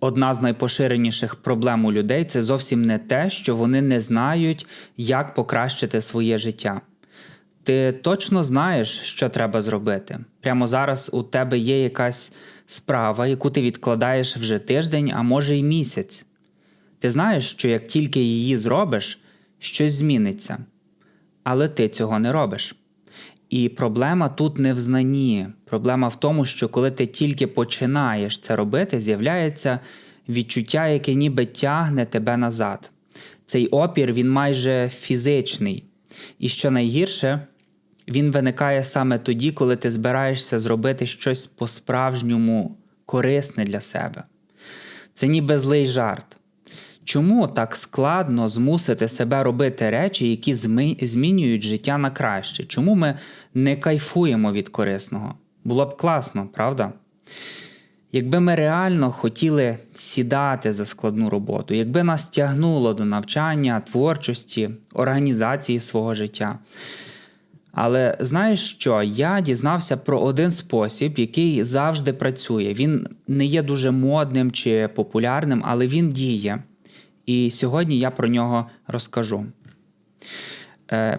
одна з найпоширеніших проблем у людей це зовсім не те, що вони не знають, як покращити своє життя. Ти точно знаєш, що треба зробити. Прямо зараз у тебе є якась справа, яку ти відкладаєш вже тиждень, а може й місяць. Ти знаєш, що як тільки її зробиш, щось зміниться. Але ти цього не робиш. І проблема тут не в знанні. Проблема в тому, що коли ти тільки починаєш це робити, з'являється відчуття, яке ніби тягне тебе назад. Цей опір він майже фізичний. І що найгірше, він виникає саме тоді, коли ти збираєшся зробити щось по-справжньому корисне для себе. Це ніби злий жарт. Чому так складно змусити себе робити речі, які змінюють життя на краще? Чому ми не кайфуємо від корисного? Було б класно, правда? Якби ми реально хотіли сідати за складну роботу, якби нас тягнуло до навчання, творчості, організації свого життя. Але знаєш що? Я дізнався про один спосіб, який завжди працює. Він не є дуже модним чи популярним, але він діє. І сьогодні я про нього розкажу. Е,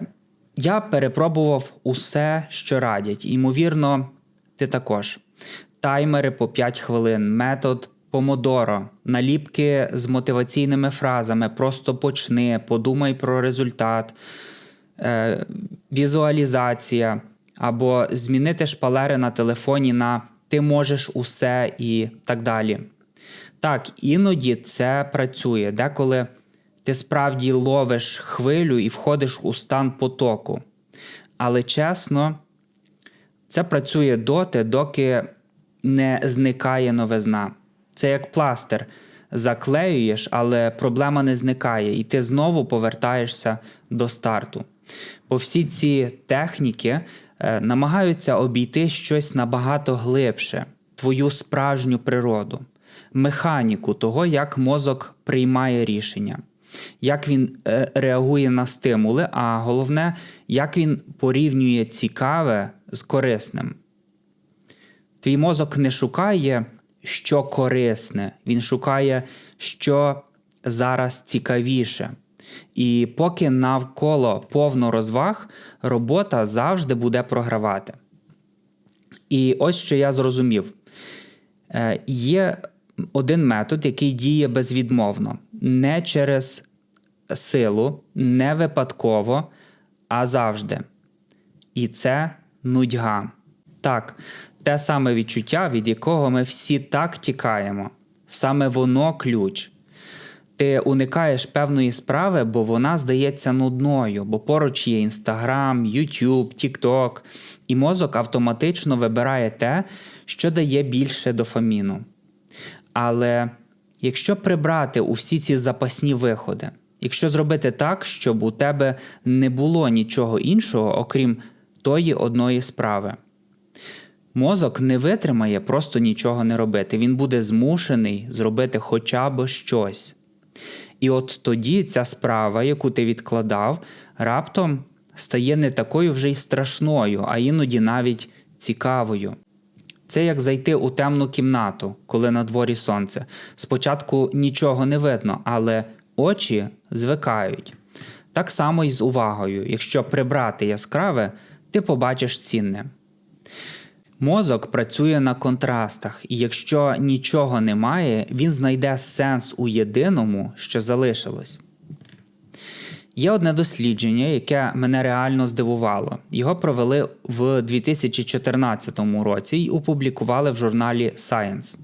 я перепробував усе, що радять. Ймовірно, ти також. Таймери по 5 хвилин, метод помодоро, наліпки з мотиваційними фразами, просто почни, подумай про результат, е, візуалізація, або змінити шпалери на телефоні на ти можеш усе і так далі. Так, іноді це працює, деколи ти справді ловиш хвилю і входиш у стан потоку. Але чесно, це працює доти, доки не зникає новизна. Це як пластир. Заклеюєш, але проблема не зникає, і ти знову повертаєшся до старту. Бо всі ці техніки е, намагаються обійти щось набагато глибше, твою справжню природу, механіку того, як мозок приймає рішення, як він е, реагує на стимули, а головне, як він порівнює цікаве з корисним. Твій мозок не шукає, що корисне, він шукає, що зараз цікавіше. І поки навколо повно розваг, робота завжди буде програвати. І ось що я зрозумів: Е, є один метод, який діє безвідмовно, не через силу, не випадково, а завжди. І це нудьга. Так, те саме відчуття, від якого ми всі так тікаємо. Саме воно ключ. Ти уникаєш певної справи, бо вона здається нудною, бо поруч є Інстаграм, Ютуб, Тікток, і мозок автоматично вибирає те, що дає більше дофаміну. Але якщо прибрати усі ці запасні виходи, якщо зробити так, щоб у тебе не було нічого іншого, окрім тої одної справи, мозок не витримає просто нічого не робити. Він буде змушений зробити хоча б щось. І от тоді ця справа, яку ти відкладав, раптом стає не такою вже й страшною, а іноді навіть цікавою. Це як зайти у темну кімнату, коли на дворі сонце. Спочатку нічого не видно, але очі звикають. Так само і з увагою. Якщо прибрати яскраве, ти побачиш цінне. Мозок працює на контрастах, і якщо нічого немає, він знайде сенс у єдиному, що залишилось. Є одне дослідження, яке мене реально здивувало. Його провели в 2014 році і опублікували в журналі Science.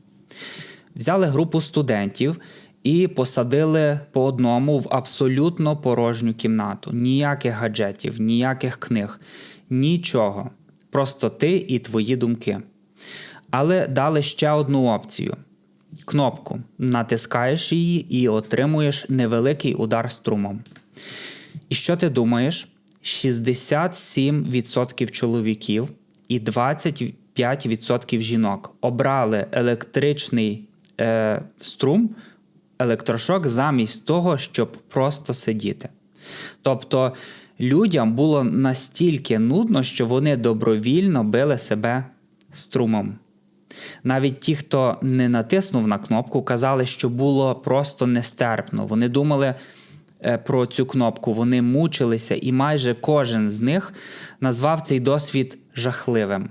Взяли групу студентів і посадили по одному в абсолютно порожню кімнату. Ніяких гаджетів, ніяких книг, нічого. Просто ти і твої думки. Але дали ще одну опцію: кнопку. Натискаєш її і отримуєш невеликий удар струмом. І що ти думаєш? 67% чоловіків і 25% жінок обрали електричний е, струм, електрошок замість того, щоб просто сидіти. Тобто людям було настільки нудно, що вони добровільно били себе струмом. Навіть ті, хто не натиснув на кнопку, казали, що було просто нестерпно. Вони думали про цю кнопку, вони мучилися, і майже кожен з них назвав цей досвід жахливим.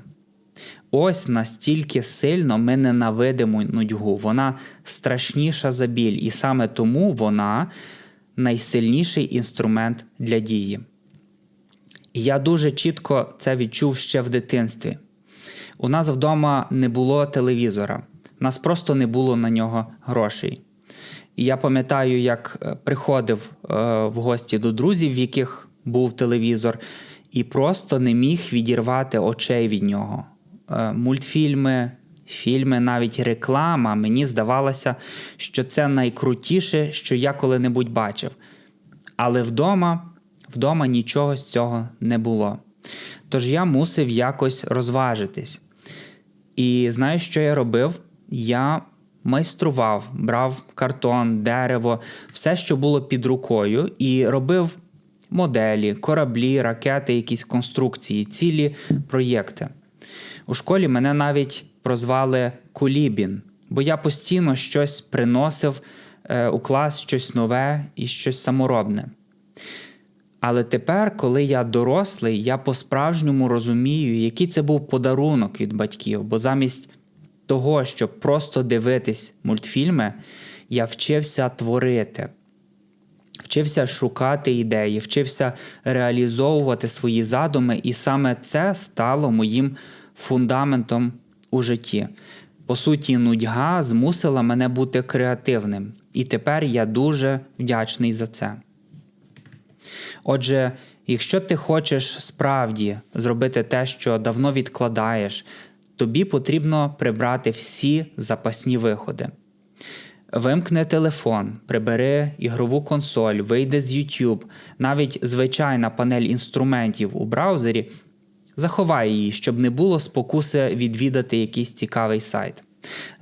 Ось настільки сильно ми ненавидимо нудьгу. Вона страшніша за біль, і саме тому вона найсильніший інструмент для дії. І я дуже чітко це відчув ще в дитинстві. У нас вдома не було телевізора, у нас просто не було на нього грошей. І я пам'ятаю, як е, приходив е, в гості до друзів, в яких був телевізор, і просто не міг відірвати очей від нього. Е, Мультфільми, фільми, навіть реклама. Мені здавалося, що це найкрутіше, що я коли-небудь бачив. Але вдома, вдома нічого з цього не було. Тож я мусив якось розважитись. І знаєш, що я робив? Я майстрував, брав картон, дерево, все, що було під рукою, і робив моделі, кораблі, ракети, якісь конструкції, цілі проєкти. У школі мене навіть прозвали Кулібін, бо я постійно щось приносив е, у клас щось нове і щось саморобне. Але тепер, коли я дорослий, я по-справжньому розумію, який це був подарунок від батьків, бо замість того, щоб просто дивитись мультфільми, я вчився творити, вчився шукати ідеї, вчився реалізовувати свої задуми, і саме це стало моїм фундаментом у житті. По суті, нудьга змусила мене бути креативним, і тепер я дуже вдячний за це. Отже, якщо ти хочеш справді зробити те, що давно відкладаєш, тобі потрібно прибрати всі запасні виходи. Вимкни телефон, прибери ігрову консоль, вийди з YouTube, навіть звичайна панель інструментів у браузері, заховай її, щоб не було спокуси відвідати якийсь цікавий сайт.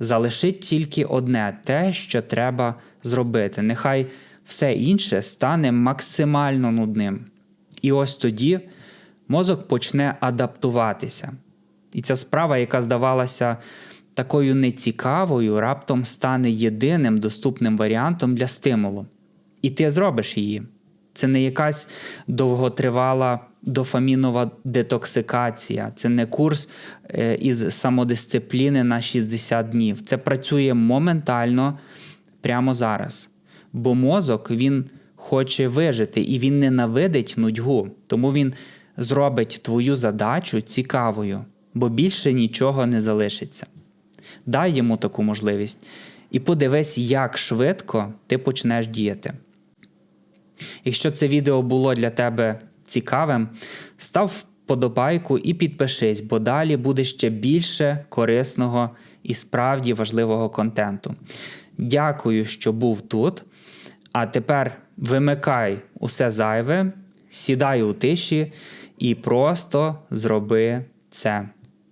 Залиши тільки одне те, що треба зробити. Нехай все інше стане максимально нудним. І ось тоді мозок почне адаптуватися. І ця справа, яка здавалася такою нецікавою, раптом стане єдиним доступним варіантом для стимулу. І ти зробиш її. Це не якась довготривала дофамінова детоксикація, це не курс е, із самодисципліни на 60 днів. Це працює моментально прямо зараз. Бо мозок він хоче вижити і він ненавидить нудьгу, тому він зробить твою задачу цікавою, бо більше нічого не залишиться. Дай йому таку можливість і подивись, як швидко ти почнеш діяти. Якщо це відео було для тебе цікавим, став вподобайку і підпишись, бо далі буде ще більше корисного і справді важливого контенту. Дякую, що був тут. А тепер вимикай усе зайве, сідай у тиші і просто зроби це.